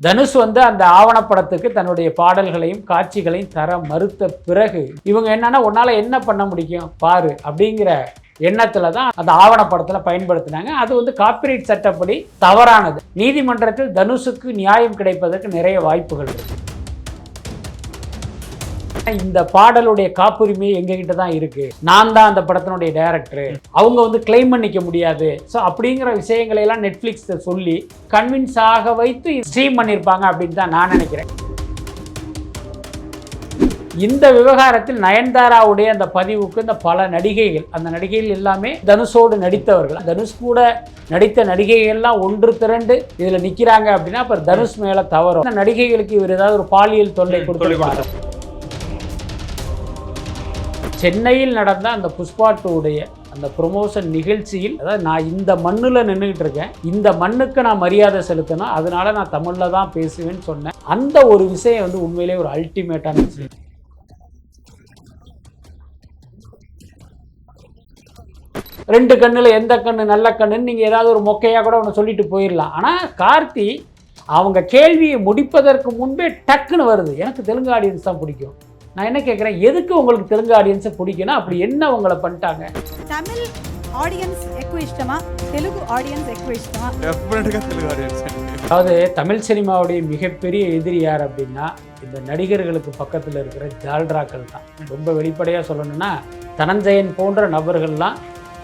தனுஷ் வந்து அந்த ஆவணப்படத்துக்கு தன்னுடைய பாடல்களையும் காட்சிகளையும் தர மறுத்த பிறகு இவங்க என்னன்னா உன்னால என்ன பண்ண முடியும்? பாரு. அப்படிங்கிற எண்ணத்துல தான் அந்த ஆவணப்படத்தில் பயன்படுத்தினாங்க. அது வந்து காப்பிரைட் சட்டப்படி தவறானது. நீதிமன்றத்தில் தனுஷுக்கு நியாயம் கிடைப்பதற்கு நிறைய வாய்ப்புகள் இருக்கு. இந்த பாடலுடைய காப்புரிமை எங்ககிட்ட தான் இருக்கு. நான் தான் அந்த படத்தினுடைய டைரக்டர் அவங்க வந்து கிளைம் பண்ணிக்க முடியாது. ஸோ அப்படிங்கிற விஷயங்களை எல்லாம் நெட்ஃப்ளிக்ஸ் சொல்லி கன்வின்ஸ் ஆக வைத்து ஸ்ட்ரீம் பண்ணியிருப்பாங்க அப்படின்னு தான் நான் நினைக்கிறேன். இந்த விவகாரத்தில் நயன்தாராவுடைய அந்த பதிவுக்கு இந்த பல நடிகைகள் அந்த நடிகைகள் எல்லாமே தனுஷோடு நடித்தவர்கள். தனுஷ் கூட நடித்த நடிகைகள்லாம் ஒன்று திரண்டு இதில் நிற்கிறாங்க அப்படின்னா அப்போ தனுஷ் மேலே தவறும். அந்த நடிகைகளுக்கு இவர் ஏதாவது ஒரு பாலியல் தொல்லை கொடுத்துருப்பாரு. சென்னையில் நடந்த அந்த புஷ்பா டூடைய அந்த ப்ரொமோஷன் நிகழ்ச்சியில் அதாவது நான் இந்த மண்ணில் நின்றுக்கிட்டு இருக்கேன். இந்த மண்ணுக்கு நான் மரியாதை செலுத்தணும். அதனால நான் தமிழில் தான் பேசுவேன்னு சொன்னேன். அந்த ஒரு விஷயம் வந்து உண்மையிலே ஒரு அல்டிமேட்டான விஷயம். ரெண்டு கண்ணில் எந்த கண்ணு நல்ல கண்ணுன்னு நீங்கள் ஏதாவது ஒரு மொக்கையாக கூட ஒன்று சொல்லிட்டு போயிடலாம் ஆனால் கார்த்தி அவங்க கேள்வியை முடிப்பதற்கு முன்பே டக்குன்னு வருது. எனக்கு தெலுங்கு ஆடியன்ஸ் தான் பிடிக்கும். நான் என்ன கேட்குறேன் எதுக்கு உங்களுக்கு தெலுங்கு ஆடியன்ஸை பிடிக்கும்னா அப்படி என்ன உங்களை பண்ணிட்டாங்க తమిళ్ ఆడియన్స్ ఎక్కువ ఇష్టమా తెలుగు ఆడియన్స్ ఎక్కువ ఇష్టమా డెఫినెట్గా తెలుగు ఆడియన్స్ అండి அதாவது தமிழ் சினிமாவுடைய மிகப்பெரிய எதிரி யார் அப்படின்னா இந்த நடிகர்களுக்கு பக்கத்தில் இருக்கிற ஜால்ராக்கள் தான் ரொம்ப வெளிப்படையாக சொல்லணும்னா தனஞ்சயன் போன்ற நபர்கள்லாம்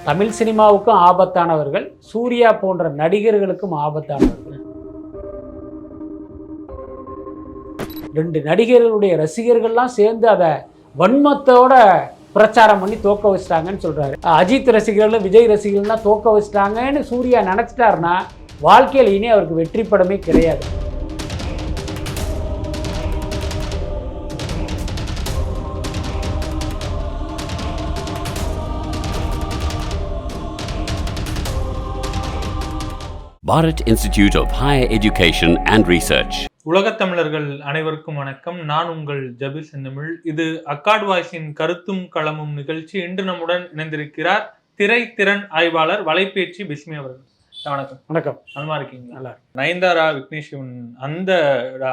தமிழ் சினிமாவுக்கும் ஆபத்தானவர்கள் சூர்யா போன்ற நடிகர்களுக்கும் ஆபத்தானவர்கள் ரெண்டு நடிகர்களுடைய ரசிகர்கள்லாம் சேர்ந்து அதை வன்மத்தோட பிரச்சாரம் பண்ணி தோக்க வச்சிட்டாங்கன்னு சொல்கிறாரு அஜித் ரசிகர்கள் விஜய் ரசிகர்கள்லாம் தோக்க வச்சிட்டாங்கன்னு சூர்யா நினச்சிட்டாருன்னா வாழ்க்கையில் இனி அவருக்கு வெற்றி படமே கிடையாது Bharat Institute of Higher Education and Research. உலகத் தமிழர்கள் அனைவருக்கும் வணக்கம். நான் உங்கள் ஜபீர் செந்தமிழ். இது அக்காட் வாய்ஸின் கருத்தும் களமும் நிகழ்ச்சி. இன்று நம்முடன் இணைந்திருக்கிறார் திரைத்திறன் ஆய்வாளர் வலைபேச்சு பிஸ்மி அவர்கள். வணக்கம். வணக்கம். நலமா இருக்கீங்களா? நல்லா நயன்தாரா விக்னேஷ் சிவன் அந்த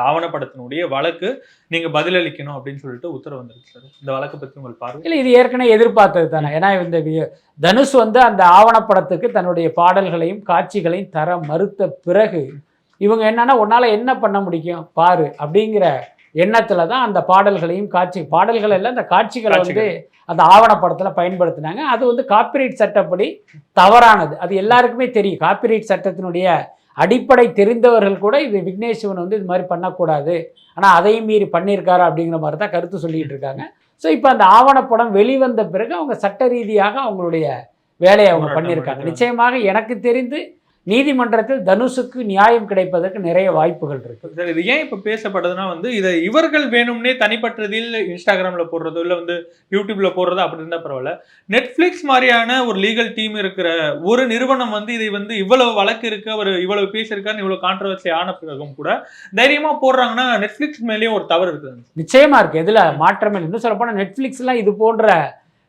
ஆவணப்படத்தினுடைய வழக்கு நீங்க பதிலளிக்கணும் அப்படின்னு சொல்லிட்டு உத்தரவு வந்திருக்கு சார். இந்த வழக்கை பத்தி உங்கள் பார்வை? இல்லை இது ஏற்கனவே எதிர்பார்த்தது தானே. ஏன்னா இந்த தனுஷ் வந்து அந்த ஆவணப்படத்துக்கு தன்னுடைய பாடல்களையும் காட்சிகளையும் தர மறுத்த பிறகு இவங்க என்னன்னா உன்னால என்ன பண்ண முடியும்? பாரு. அப்படிங்கிற எண்ணத்துல தான் அந்த பாடல்களையும் காட்சி பாடல்கள் எல்லாம் அந்த காட்சிகளை வந்து அந்த ஆவணப்படத்தில் பயன்படுத்தினாங்க. அது வந்து காப்பிரைட் சட்டப்படி தவறானது. அது எல்லாருக்குமே தெரியும். காப்பிரைட் சட்டத்தினுடைய அடிப்படை தெரிந்தவர்கள் கூட இது விக்னேஷ் சிவன் வந்து இது மாதிரி பண்ணக்கூடாது. ஆனால் அதையும் மீறி பண்ணியிருக்காரு அப்படிங்கிற மாதிரி தான் கருத்து சொல்லிட்டு இருக்காங்க. ஸோ இப்போ அந்த ஆவணப்படம் வெளிவந்த பிறகு அவங்க சட்ட ரீதியாக அவங்களுடைய வேலையை அவங்க பண்ணியிருக்காங்க. நிச்சயமாக எனக்கு தெரிந்து நீதிமன்றத்தில் தனுஷுக்கு நியாயம் கிடைப்பதற்கு நிறைய வாய்ப்புகள் இருக்கு. சார் இது ஏன் இப்ப பேசப்படுதுன்னா வந்து இதை இவர்கள் வேணும்னே தனிப்பட்டதில் இன்ஸ்டாகிராம்ல போடுறதோ இல்ல வந்து யூடியூப்ல போடுறதோ அப்படி இருந்தா பரவாயில்ல. நெட்ஃபிளிக்ஸ் மாதிரியான ஒரு லீகல் டீம் இருக்கிற ஒரு நிறுவனம் வந்து இதை வந்து இவ்வளவு வழக்கு இருக்கு அவர் இவ்வளவு பேசியிருக்காருன்னு இவ்வளவு கான்ட்ரவர்சி ஆன பிறகும் கூட தைரியமா போடுறாங்கன்னா நெட்ஃபிளிக்ஸ் மேலேயும் ஒரு தவறு இருக்குது. நிச்சயமா இருக்கு. எதுல மாற்றமே. இன்னும் சொல்ல போனால் நெட்ஃப்ளிக்ஸ்லாம் இது போன்ற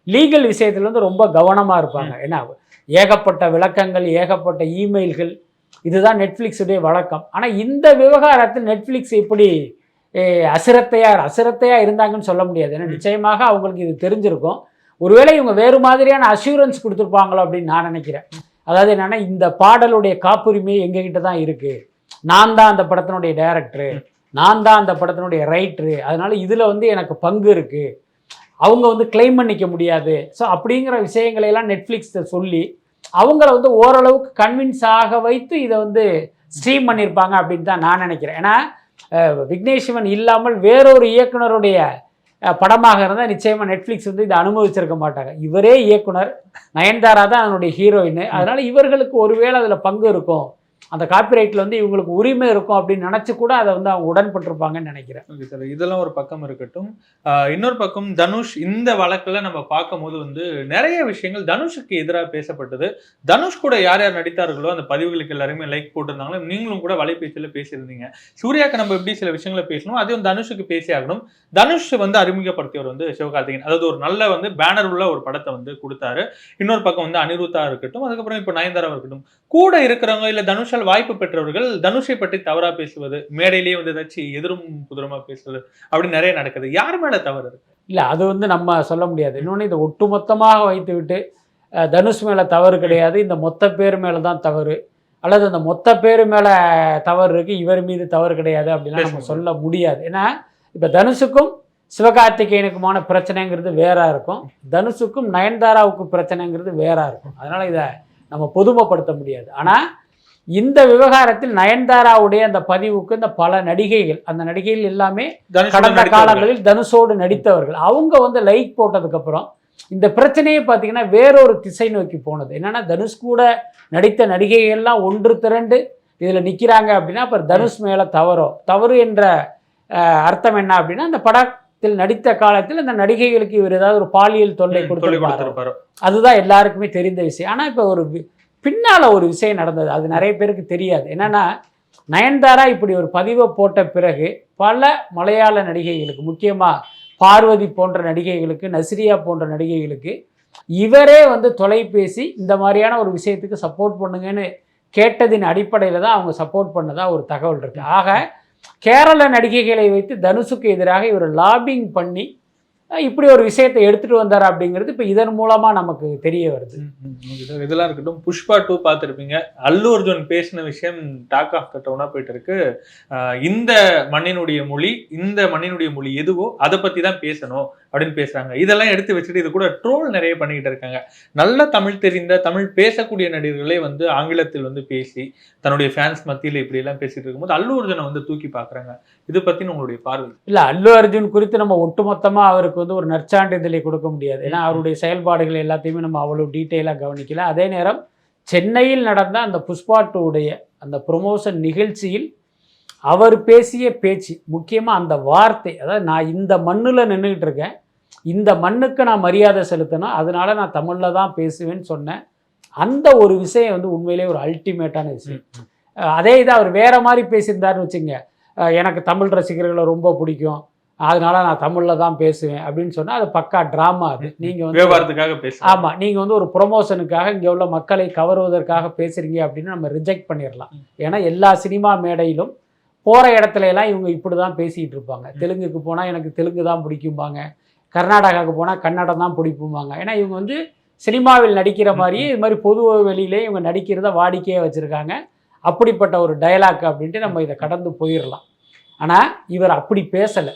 லீகல் விஷயத்துல வந்து ரொம்ப கவனமா இருப்பாங்க. ஏன்னா ஏகப்பட்ட விளக்கங்கள் ஏகப்பட்ட இமெயில்கள் இதுதான் நெட்ஃப்ளிக்ஸுடைய வழக்கம். ஆனா இந்த விவகாரத்தில் நெட்ஃப்ளிக்ஸ் இப்படி eh, அசிரத்தையா அசிரத்தையா இருந்தாங்கன்னு சொல்ல முடியாது. ஏன்னா நிச்சயமாக அவங்களுக்கு இது தெரிஞ்சிருக்கும். ஒருவேளை இவங்க வேறு மாதிரியான அஷூரன்ஸ் கொடுத்துருப்பாங்களோ அப்படின்னு நான் நினைக்கிறேன். அதாவது என்னன்னா இந்த பாடலுடைய காப்புரிமை எங்ககிட்ட தான் இருக்கு. நான் தான் அந்த படத்தினுடைய டைரக்டரு நான் தான் அந்த படத்தினுடைய ரைட்டரு அதனால இதில் வந்து எனக்கு பங்கு இருக்கு. அவங்க வந்து கிளைம் பண்ணிக்க முடியாது. ஸோ அப்படிங்கிற விஷயங்களை எல்லாம் நெட்ஃப்ளிக்ஸை சொல்லி அவங்கள வந்து ஓரளவுக்கு கன்வின்ஸ் ஆக வைத்து இதை வந்து ஸ்ட்ரீம் பண்ணியிருப்பாங்க அப்படின்னு தான் நான் நினைக்கிறேன். ஏன்னா விக்னேஷ் சிவன் இல்லாமல் வேறொரு இயக்குனருடைய படமாக இருந்தால் நிச்சயமாக நெட்ஃப்ளிக்ஸ் வந்து இதை அனுமதிச்சிருக்க மாட்டாங்க. இவரே இயக்குனர். நயன்தாரா தான் அதனுடைய ஹீரோயின் அதனால் இவர்களுக்கு ஒருவேளை அதில் பங்கு இருக்கும். அந்த காப்பிரைட்டில் வந்து இவங்களுக்கு உரிமை இருக்கும் அப்படின்னு நினச்சி கூட அதை வந்து அவங்க உடன்பட்டிருப்பாங்கன்னு நினைக்கிறேன். ஓகே சார் இதெல்லாம் ஒரு பக்கம் இருக்கட்டும். இன்னொரு பக்கம் தனுஷ் இந்த வழக்கில் நம்ம பார்க்கும்போது வந்து நிறைய விஷயங்கள் தனுஷுக்கு எதிராக பேசப்பட்டது. தனுஷ் கூட யார் யார் நடித்தார்களோ அந்த பதிவுகளுக்கு எல்லாருமே லைக் போட்டிருந்தாங்களோ நீங்களும் கூட வலைபேச்சியில் பேசியிருந்தீங்க. சூர்யாக்கு நம்ம எப்படி சில விஷயங்களை பேசணும் அதுவும் தனுஷுக்கு பேசி ஆகணும். தனுஷ் வந்து அறிமுகப்படுத்தியவர் வந்து சிவகார்த்திகேயன். அதாவது ஒரு நல்ல வந்து பேனர் உள்ள ஒரு படத்தை வந்து கொடுத்தாரு. இன்னொரு பக்கம் வந்து அனிருத்தா இருக்கட்டும் அதுக்கப்புறம் இப்போ நயன்தாரா இருக்கட்டும். கூட இருக்கிறவங்க இல்லை தனுஷால மக்கள் வாய்ப்பு பெற்றவர்கள் தனுஷை பற்றி தவறா பேசுவது மேடையிலேயே வந்து ஏதாச்சும் எதிரும் புதிரமா பேசுவது அப்படி நிறைய நடக்குது. யார் மேல தவறு இருக்கு? இல்லை அது வந்து நம்ம சொல்ல முடியாது. இன்னொன்று இதை ஒட்டுமொத்தமாக வைத்து விட்டு தனுஷ் மேலே தவறு கிடையாது. இந்த மொத்த பேர் மேலே தான் தவறு. அல்லது அந்த மொத்த பேர் மேலே தவறு இருக்கு இவர் மீது தவறு கிடையாது அப்படிலாம் நம்ம சொல்ல முடியாது. ஏன்னா இப்போ தனுஷுக்கும் சிவகார்த்திகேயனுக்குமான பிரச்சனைங்கிறது வேறா இருக்கும். தனுஷுக்கும் நயன்தாராவுக்கு பிரச்சனைங்கிறது வேறா இருக்கும். அதனால இதை நம்ம பொதுமைப்படுத்த முடியாது. ஆனால் இந்த விவகாரத்தில் நயன்தாராவுடைய அந்த பதிவுக்கு இந்த பல நடிகைகள் அந்த நடிகைகள் எல்லாமே கடந்த. காலங்களில் தனுஷோடு நடித்தவர்கள். அவங்க வந்து லைக் போட்டதுக்கு அப்புறம் இந்த பிரச்சனையே பார்த்தீங்கன்னா வேறொரு திசை நோக்கி போனது. என்னன்னா தனுஷ் கூட நடித்த நடிகைகள்லாம் ஒன்று திரண்டு இதில் நிற்கிறாங்க அப்படின்னா அப்புறம் தனுஷ் மேலே தவறோ தவறு என்ற அர்த்தம் என்ன அப்படின்னா அந்த படத்தில் நடித்த காலத்தில் அந்த நடிகைகளுக்கு இவர் ஏதாவது ஒரு பாலியல் தொல்லை கொடுத்திருப்பாரு. அதுதான் எல்லாருக்குமே தெரிந்த விஷயம். ஆனால் இப்போ ஒரு பின்னால் ஒரு விஷயம் நடந்தது. அது நிறைய பேருக்கு தெரியாது. என்னன்னா நயன்தாரா இப்படி ஒரு பதிவை போட்ட பிறகு பல மலையாள நடிகைகளுக்கு முக்கியமாக பார்வதி போன்ற நடிகைகளுக்கு நஸ்ரியா போன்ற நடிகைகளுக்கு இவரே வந்து தொலைபேசி இந்த மாதிரியான ஒரு விஷயத்துக்கு சப்போர்ட் பண்ணுங்கன்னு கேட்டதின் அடிப்படையில் தான் அவங்க சப்போர்ட் பண்ணதாக ஒரு தகவல் இருக்குது ஆக கேரள நடிகைகளை வைத்து தனுஷுக்கு எதிராக இவர் லாபிங் பண்ணி இப்படி ஒரு விஷயத்தை எடுத்துட்டு வந்தார் அப்படிங்கிறது இப்போ இதன் மூலமா நமக்கு தெரிய வருது. இதெல்லாம் இருக்கட்டும். புஷ்பா டூ பார்த்துருப்பீங்க. அல்லு அர்ஜுன் பேசின விஷயம் டாக் ஆஃப் த டவுனா போயிட்டு இருக்கு இந்த மண்ணினுடைய மொழி இந்த மண்ணினுடைய மொழி எதுவோ அதை பத்தி தான் பேசணும். அப்படின்னு பேசுறாங்க. இதெல்லாம் எடுத்து வச்சுட்டு இது கூட ட்ரோல் நிறைய பண்ணிக்கிட்டு இருக்காங்க. நல்ல தமிழ் தெரிந்த தமிழ் பேசக்கூடிய நடிகர்களே வந்து ஆங்கிலத்தில் வந்து பேசி தன்னுடைய ஃபேன்ஸ் மத்தியில் இப்படி எல்லாம் பேசிட்டு இருக்கும்போது அல்லு அர்ஜுனை வந்து தூக்கி பாக்குறாங்க இது பற்றின உங்களுடைய பார்வை? இல்லை அல்லு அர்ஜுன் குறித்து நம்ம ஒட்டுமொத்தமா அவருக்கு வந்து ஒரு நற்சான்றிதழை கொடுக்க முடியாது. ஏன்னா அவருடைய செயல்பாடுகள் எல்லாத்தையுமே நம்ம அவ்வளோ டீட்டெயிலாக கவனிக்கல. அதே நேரம் சென்னையில் நடந்த அந்த புஷ்பா டூடைய அந்த ப்ரொமோஷன் நிகழ்ச்சியில் அவர் பேசிய பேச்சு முக்கியமாக அந்த வார்த்தை அதாவது நான் இந்த மண்ணில் நின்றுக்கிட்டு இருக்கேன் இந்த மண்ணுக்கு நான் மரியாதை செலுத்தணும் அதனால நான் தமிழில் தான் பேசுவேன்னு சொன்னேன் அந்த ஒரு விஷயம் வந்து உண்மையிலே ஒரு அல்டிமேட்டான விஷயம். அதே இதை அவர் வேற மாதிரி பேசியிருந்தாருன்னு வச்சுங்க எனக்கு தமிழ் ரசிகர்களை ரொம்ப பிடிக்கும் அதனால நான் தமிழில் தான் பேசுவேன் அப்படின்னு சொன்னால் அது பக்கா ட்ராமா அது. நீங்கள் வந்து வியாபாரத்துக்காக பேசுறாங்க ஆமாம் நீங்கள் வந்து ஒரு ப்ரொமோஷனுக்காக இங்கே உள்ள மக்களை கவருவதற்காக பேசுகிறீங்க அப்படின்னு நம்ம ரிஜெக்ட் பண்ணிடலாம் ஏன்னா எல்லா சினிமா மேடையிலும் போகிற இடத்துல எல்லாம் இவங்க இப்படி தான் பேசிகிட்டு இருப்பாங்க தெலுங்குக்கு போனால் எனக்கு தெலுங்கு தான் பிடிக்கும்பாங்க. கர்நாடகாவுக்கு போனால் கன்னடம் தான் பிடிக்கும்பாங்க. ஏன்னா இவங்க வந்து சினிமாவில் நடிக்கிற மாதிரியே இது மாதிரி பொது வெளியிலே இவங்க நடிக்கிறத வாடிக்கையாக வச்சுருக்காங்க. அப்படிப்பட்ட ஒரு டயலாக் அப்படின்ட்டு நம்ம இதை கடந்து போயிடலாம். ஆனால் இவர் அப்படி பேசலை.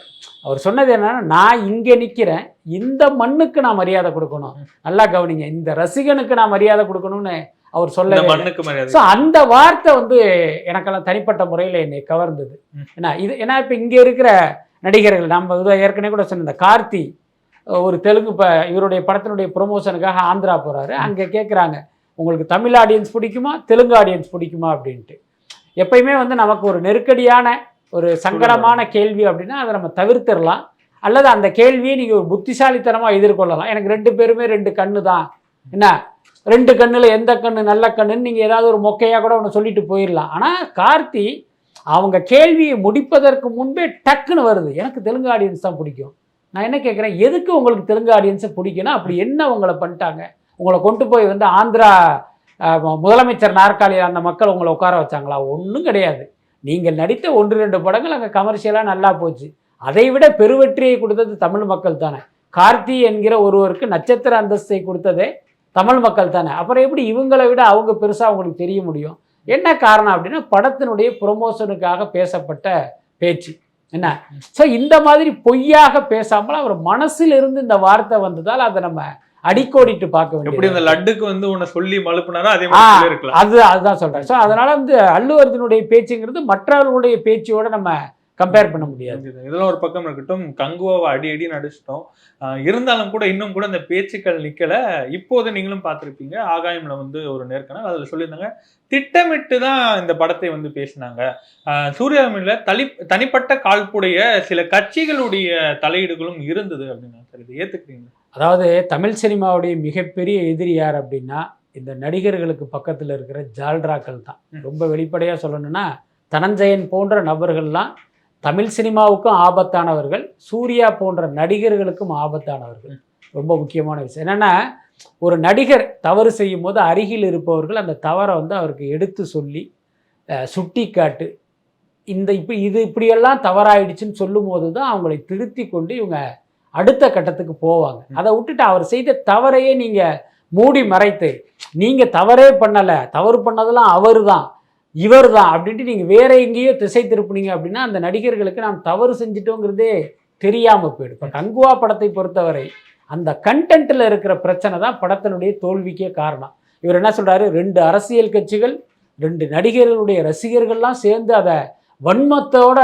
அவர் சொன்னது என்னன்னா நான் இங்கே நிற்கிறேன் இந்த மண்ணுக்கு நான் மரியாதை கொடுக்கணும். நல்லா கவனிங்க. இந்த ரசிகனுக்கு நான் மரியாதை கொடுக்கணும்னு அவர் சொல்ல மண்ணுக்கு ஸோ அந்த வார்த்தை வந்து எனக்கெல்லாம் தனிப்பட்ட முறையில் என்னை கவர்ந்தது. ஏன்னா இது ஏன்னா இப்போ இங்கே இருக்கிற நடிகர்கள் நம்ம ஏற்கனவே கூட சொன்ன இந்த கார்த்தி ஒரு தெலுங்கு இப்போ இவருடைய படத்தினுடைய ப்ரொமோஷனுக்காக ஆந்திரா போகிறாரு அங்கே கேட்குறாங்க உங்களுக்கு தமிழ் ஆடியன்ஸ் பிடிக்குமா தெலுங்கு ஆடியன்ஸ் பிடிக்குமா? அப்படின்ட்டு. எப்பயுமே வந்து நமக்கு ஒரு நெருக்கடியான ஒரு சங்கடமான கேள்வி அப்படின்னா அதை நம்ம தவிர்த்திடலாம். அல்லது அந்த கேள்வியை நீங்கள் ஒரு புத்திசாலித்தனமாக எதிர்கொள்ளலாம். எனக்கு ரெண்டு பேருமே ரெண்டு கண்ணு தான் என்ன? ரெண்டு கண்ணில் எந்த கண்ணு நல்ல கண்ணுன்னு நீங்கள் ஏதாவது ஒரு மொக்கையாக கூட ஒன்று சொல்லிட்டு போயிடலாம் ஆனால் கார்த்தி அவங்க கேள்வியை முடிப்பதற்கு முன்பே டக்குன்னு வருது. எனக்கு தெலுங்கு ஆடியன்ஸ் தான் பிடிக்கும். நான் என்ன கேட்குறேன் எதுக்கு உங்களுக்கு தெலுங்கு ஆடியன்ஸை பிடிக்குன்னா அப்படி என்ன உங்களை பண்ணிட்டாங்க? உங்களை கொண்டு போய் வந்து ஆந்திரா முதலமைச்சர் நாற்காலியில் அந்த மக்கள் உங்களை உட்கார வச்சாங்களா? ஒன்றும் கிடையாது. நீங்கள் நடித்த ஒன்று ரெண்டு படங்கள் அங்கே கமர்ஷியலாக நல்லா போச்சு. அதை விட பெருவெற்றியை கொடுத்தது தமிழ் மக்கள் தானே. கார்த்தி என்கிற ஒருவருக்கு நட்சத்திர அந்தஸ்தை கொடுத்ததே தமிழ் மக்கள் தானே. அப்புறம் எப்படி இவங்களை விட அவங்க பெருசாக அவங்களுக்கு தெரிய முடியும்? என்ன காரணம் அப்படின்னா படத்தினுடைய ப்ரொமோஷனுக்காக பேசப்பட்ட பேச்சு. என்ன? ஸோ இந்த மாதிரி பொய்யாக பேசாமல் அவர் மனசில் இருந்து இந்த வார்த்தை வந்ததால் அதை நம்ம அடிக்கோடிட்டு பார்க்க எப்படி வேண்டியது அந்த லட்டுக்கு வந்து உன்னை சொல்லி மழுப்புனாரோ அதே மாதிரி சொல்லியிருக்கலாம். அது அதுதான் சொல்றேன். ஸோ அதனால வந்து அல்லு அர்ஜுனுடைய பேச்சுங்கிறது மற்றவர்களுடைய பேச்சோட நம்ம கம்பேர் பண்ண முடியாது. இதெல்லாம் ஒரு பக்கம் இருக்கட்டும். கங்குவாவை அடி அடி நடிச்சிட்டோம். இருந்தாலும் கூட இன்னும் கூட அந்த பேச்சுக்கள் நிக்கல. இப்போது நீங்களும் பார்த்திருப்பீங்க. ஆகாயம்ல வந்து ஒரு நேர்காணல். அதுல சொல்லியிருந்தாங்க திட்டமிட்டு தான் இந்த படத்தை வந்து பேசினாங்க. ஆஹ் சூர்யாமில்ல தனி தனிப்பட்ட காழ்ப்புடைய சில கட்சிகளுடைய தலையீடுகளும் இருந்தது அப்படின்னா சார் இதை ஏத்துக்கிறீங்க அதாவது தமிழ் சினிமாவுடைய மிகப்பெரிய எதிரி யார் அப்படின்னா இந்த நடிகர்களுக்கு பக்கத்தில் இருக்கிற ஜால்ராக்கள் தான். ரொம்ப வெளிப்படையாக சொல்லணும்னா தனஞ்சயன் போன்ற நபர்கள்லாம் தமிழ் சினிமாவுக்கும் ஆபத்தானவர்கள் சூர்யா போன்ற நடிகர்களுக்கும் ஆபத்தானவர்கள். ரொம்ப முக்கியமான விஷயம். என்னென்னா ஒரு நடிகர் தவறு செய்யும் போது அருகில் இருப்பவர்கள் அந்த தவறை வந்து அவருக்கு எடுத்து சொல்லி சுட்டி காட்டு இந்த இப்போ இது இப்படியெல்லாம் தவறாயிடுச்சுன்னு சொல்லும் போது தான் அவங்களை திருத்தி கொண்டு இவங்க அடுத்த கட்டத்துக்கு போவாங்க. அதை விட்டுட்டு அவர் செய்த தவறையே நீங்கள் மூடி மறைத்து நீங்கள் தவறே பண்ணலை தவறு பண்ணதெல்லாம் அவர் தான் இவர் தான் அப்படின்ட்டு நீங்கள் வேற எங்கேயோ திசை திருப்புனீங்க அப்படின்னா அந்த நடிகர்களுக்கு நாம் தவறு செஞ்சிட்டோங்கிறதே தெரியாமல் போயிடும். இப்போ கங்குவா படத்தை பொறுத்தவரை அந்த கண்டென்ட்டில் இருக்கிற பிரச்சனை தான் படத்தினுடைய தோல்விக்கே காரணம். இவர் என்ன சொல்கிறாரு ரெண்டு அரசியல் கட்சிகள் ரெண்டு நடிகர்களுடைய ரசிகர்கள்லாம் சேர்ந்து அதை வன்மத்தோட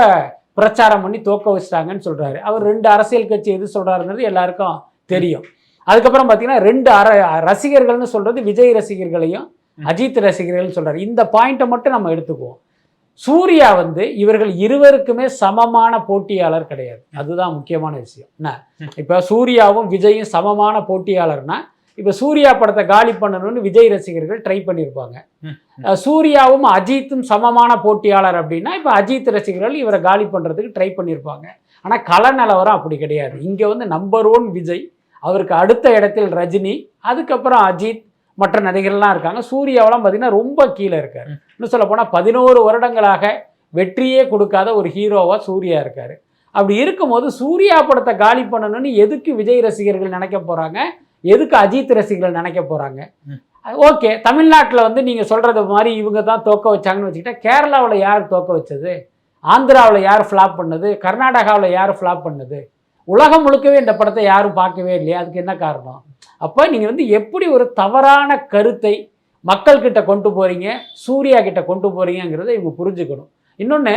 பிரச்சாரம் பண்ணி தோக்க வச்சிட்டாங்கன்னு சொல்கிறாரு அவர் ரெண்டு அரசியல் கட்சி எது சொல்கிறாருன்றது எல்லாருக்கும் தெரியும். அதுக்கப்புறம் பார்த்தீங்கன்னா ரெண்டு அர ரசிகர்கள்னு சொல்கிறது விஜய் ரசிகர்களையும் அஜித் ரசிகர்கள்னு சொல்றாரு. இந்த பாயிண்ட்டை மட்டும் நம்ம எடுத்துக்குவோம். சூர்யா வந்து இவர்கள் இருவருக்குமே சமமான போட்டியாளர் கிடையாது. அதுதான் முக்கியமான விஷயம். என்ன? இப்போ சூர்யாவும் விஜயும் சமமான போட்டியாளர்னா இப்போ சூர்யா படத்தை காலி பண்ணணும்னு விஜய் ரசிகர்கள் ட்ரை பண்ணியிருப்பாங்க. சூர்யாவும் அஜித்தும் சமமான போட்டியாளர் அப்படின்னா இப்போ அஜித் ரசிகர்கள் இவரை காலி பண்ணுறதுக்கு ட்ரை பண்ணியிருப்பாங்க. ஆனால் கள நிலவரம் அப்படி கிடையாது. இங்கே வந்து நம்பர் ஒன் விஜய் அவருக்கு அடுத்த இடத்தில் ரஜினி அதுக்கப்புறம் அஜித் மற்ற நடிகர்கள்லாம் இருக்காங்க. சூர்யாவெல்லாம் பார்த்தீங்கன்னா ரொம்ப கீழே இருக்காரு. இன்னும் சொல்ல போனால் பதினோரு வருடங்களாக வெற்றியே கொடுக்காத ஒரு ஹீரோவாக சூர்யா இருக்காரு. அப்படி இருக்கும்போது சூர்யா படத்தை காலி பண்ணணும்னு எதுக்கு விஜய் ரசிகர்கள் நினைக்க போகிறாங்க எதுக்கு அஜித் ரசிகர்கள் நினைக்க போகிறாங்க. ஓகே. தமிழ்நாட்டில் வந்து நீங்கள் சொல்கிறது மாதிரி இவங்க தான் தோக்க வச்சாங்கன்னு வச்சுக்கிட்டா கேரளாவில் யார் தோக்க வச்சது? ஆந்திராவில் யார் ஃப்ளாப் பண்ணது? கர்நாடகாவில் யார் ஃப்ளாப் பண்ணது? உலகம் முழுக்கவே இந்த படத்தை யாரும் பார்க்கவே இல்லையா? அதுக்கு என்ன காரணம்? அப்போ நீங்கள் வந்து எப்படி ஒரு தவறான கருத்தை மக்கள்கிட்ட கொண்டு போகிறீங்க சூர்யா கிட்ட கொண்டு போகிறீங்கிறத இவங்க புரிஞ்சுக்கணும். இன்னொன்று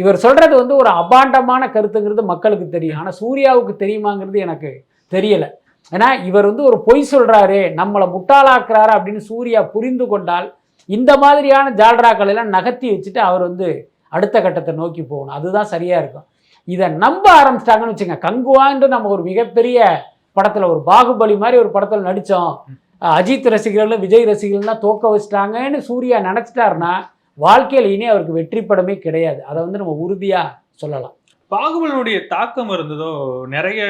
இவர் சொல்கிறது வந்து ஒரு அபாண்டமான கருத்துங்கிறது மக்களுக்கு தெரியும். ஆனால் சூர்யாவுக்கு தெரியுமாங்கிறது எனக்கு தெரியலை. ஏன்னா இவர் வந்து ஒரு பொய் சொல்கிறாரு நம்மளை முட்டாளாக்குறாரு அப்படின்னு சூர்யா புரிந்து கொண்டால் இந்த மாதிரியான ஜால்ராக்களெல்லாம் நகர்த்தி வச்சுட்டு அவர் வந்து அடுத்த கட்டத்தை நோக்கி போகணும். அதுதான் சரியாக இருக்கும். இதை நம்ப ஆரம்பிச்சிட்டாங்கன்னு வச்சுங்க கங்குவான்ட்டு நம்ம ஒரு மிகப்பெரிய படத்தில் ஒரு பாகுபலி மாதிரி ஒரு படத்தில் நடித்தோம் அஜித் ரசிகர்கள் விஜய் ரசிகர்கள்லாம் தோக்க வச்சிட்டாங்கன்னு சூர்யா நினச்சிட்டாருன்னா வாழ்க்கையில் இனி அவருக்கு வெற்றி படமே கிடையாது. அதை வந்து நம்ம உறுதியாக சொல்லலாம். பாகுபலினுடைய தாக்கம் இருந்ததோ நிறைய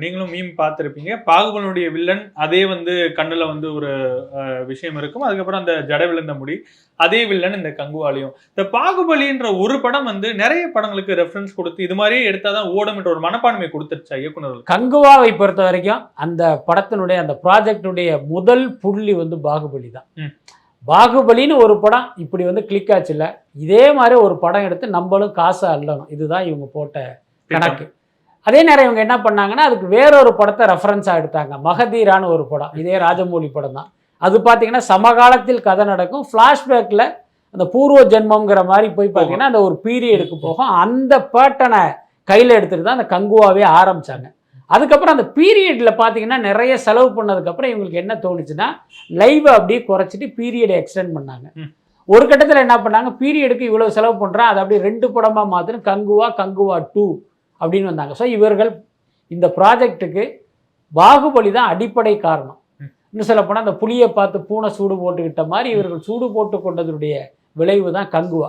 நீங்களும் மீம் பார்த்துருப்பீங்க. பாகுபலினுடைய வில்லன் அதே வந்து கண்ணுல வந்து ஒரு விஷயம் இருக்கும். அதுக்கப்புறம் அந்த ஜட விழுந்த முடி அதே வில்லன் இந்த கங்குவாலியும். இந்த பாகுபலின்ற ஒரு படம் வந்து நிறைய படங்களுக்கு ரெஃபரன்ஸ் கொடுத்து இது மாதிரியே எடுத்தாதான் ஓடும்ன்ற ஒரு மனப்பான்மை கொடுத்துருச்சா இயக்குனர்கள் கங்குவாவை பொறுத்த வரைக்கும் அந்த படத்தினுடைய அந்த ப்ராஜெக்டுடைய முதல் புள்ளி வந்து பாகுபலி தான். பாகுபலின்னு ஒரு படம் இப்படி வந்து கிளிக் ஆச்சுல்ல இதே மாதிரி ஒரு படம் எடுத்து நம்மளும் காசை அள்ளணும். இதுதான் இவங்க போட்ட கணக்கு. அதே நேரம் இவங்க என்ன பண்ணாங்கன்னா அதுக்கு வேறொரு படத்தை ரெஃபரன்ஸாக எடுத்தாங்க. மகதீரான்னு ஒரு படம். இதே ராஜமௌழி படம் தான். அது பார்த்தீங்கன்னா சமகாலத்தில் கதை நடக்கும். ஃப்ளாஷ்பேக்கில் அந்த பூர்வ ஜென்மங்கிற மாதிரி போய் பார்த்தீங்கன்னா அந்த ஒரு பீரியடுக்கு போகும். அந்த பேட்டனை கையில் எடுத்துட்டு தான் அந்த கங்குவாவே ஆரம்பிச்சாங்க. அதுக்கப்புறம் அந்த பீரியடில் பார்த்தீங்கன்னா நிறைய செலவு பண்ணதுக்கப்புறம் இவங்களுக்கு என்ன தோணுச்சுன்னா லைவை அப்படியே குறைச்சிட்டு பீரியடை எக்ஸ்டெண்ட் பண்ணாங்க. ஒரு கட்டத்தில் என்ன பண்ணாங்க? பீரியடுக்கு இவ்வளவு செலவு பண்ணுறோம் அதை அப்படியே ரெண்டு படமாக மாற்றினு கங்குவா கங்குவா டூ அப்படின்னு வந்தாங்க. ஸோ இவர்கள் இந்த ப்ராஜெக்ட்டுக்கு பாகுபலி தான் அடிப்படை காரணம். இன்னும் சொல்ல போனால் அந்த புளியை பார்த்து பூனை சூடு போட்டுக்கிட்ட மாதிரி இவர்கள் சூடு போட்டு கொண்டதுடைய விளைவு தான் கங்குவா.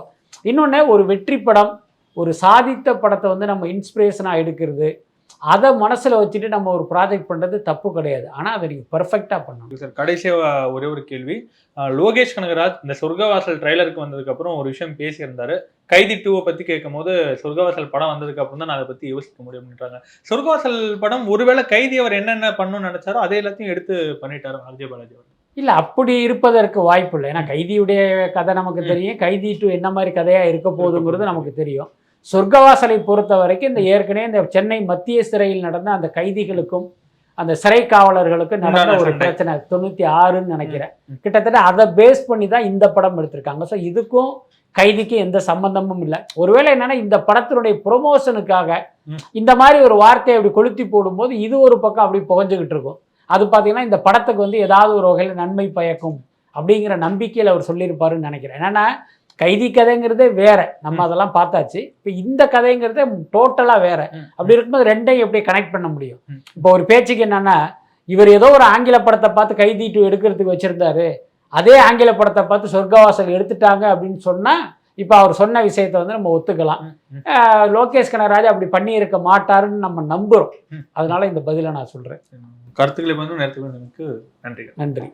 இன்னொன்று ஒரு வெற்றி படம் ஒரு சாதித்த படத்தை வந்து நம்ம இன்ஸ்பிரேஷனாக எடுக்கிறது அதை மனசில் வச்சுட்டு நம்ம ஒரு ப்ராஜெக்ட் பண்ணுறது தப்பு கிடையாது. ஆனால் அதை நீங்கள் பர்ஃபெக்டாக பண்ணணும். சார் கடைசியா ஒரே ஒரு கேள்வி. லோகேஷ் கனகராஜ் இந்த சொர்க்கவாசல் ட்ரைலருக்கு வந்ததுக்கு அப்புறம் ஒரு விஷயம் பேசியிருந்தாரு. கைதி டூவை பத்தி கேட்கும் போது சொர்க்கவாசல் படம் வந்ததுக்கு அப்புறம் தான் நான் அதை பத்தி யோசிக்க முடியும்ன்றாங்க சொர்க்கவாசல் படம் ஒருவேளை கைதி அவர் என்னென்ன பண்ணணும்னு நினைச்சாரோ அதே எல்லாத்தையும் எடுத்து பண்ணிட்டாரு அஜய் பாலாஜி அவர் இல்லை அப்படி இருப்பதற்கு வாய்ப்பு இல்லை. ஏன்னா கைதியுடைய கதை நமக்கு தெரியும். கைதி டூ என்ன மாதிரி கதையாக இருக்க போகுதுங்கிறது நமக்கு தெரியும். சொர்க்கவாசலை பொறுத்த வரைக்கும் இந்த ஏற்கனவே இந்த சென்னை மத்திய சிறையில் நடந்த அந்த கைதிகளுக்கும் அந்த சிறை காவலர்களுக்கும் நடந்த ஒரு. பிரச்சனை தொண்ணூற்றி ஆறுன்னு நினைக்கிறேன். கிட்டத்தட்ட அதை பேஸ் பண்ணி தான் இந்த படம் எடுத்திருக்காங்க ஸோ இதுக்கும் கைதிக்கும் எந்த சம்பந்தமும் இல்லை ஒருவேளை என்னன்னா இந்த படத்தினுடைய ப்ரொமோஷனுக்காக. இந்த மாதிரி ஒரு வார்த்தையை அப்படி கொளுத்தி போடும்போது இது ஒரு பக்கம் அப்படி புகஞ்சுக்கிட்டு இருக்கும் அது பார்த்தீங்கன்னா இந்த படத்துக்கு வந்து ஏதாவது ஒரு வகையில் நன்மை பயக்கும் அப்படிங்கிற நம்பிக்கையில் அவர் சொல்லியிருப்பாருன்னு நினைக்கிறேன் என்னன்னா கைதி கதைங்கிறதே வேற. நம்ம. அதெல்லாம் பார்த்தாச்சு. இப்போ இந்த கதைங்கிறதே டோட்டலாக வேற. அப்படி இருக்கும்போது ரெண்டையும் எப்படி கனெக்ட் பண்ண முடியும். இப்போ ஒரு பேச்சுக்கு என்னன்னா இவர் ஏதோ ஒரு ஆங்கில படத்தை பார்த்து கைதி டூ எடுக்கிறதுக்கு வச்சிருந்தாரு. அதே ஆங்கில படத்தை பார்த்து சொர்க்கவாசல் எடுத்துட்டாங்க அப்படின்னு சொன்னா இப்போ அவர் சொன்ன விஷயத்தை வந்து நம்ம ஒத்துக்கலாம். லோகேஷ் கனகராஜ் அப்படி பண்ணியிருக்க மாட்டாருன்னு நம்ம நம்புறோம். ம். அதனால இந்த பதிலை நான் சொல்றேன். கருத்துக்களை வந்து நேரத்துக்கு நன்றிகள். நன்றி.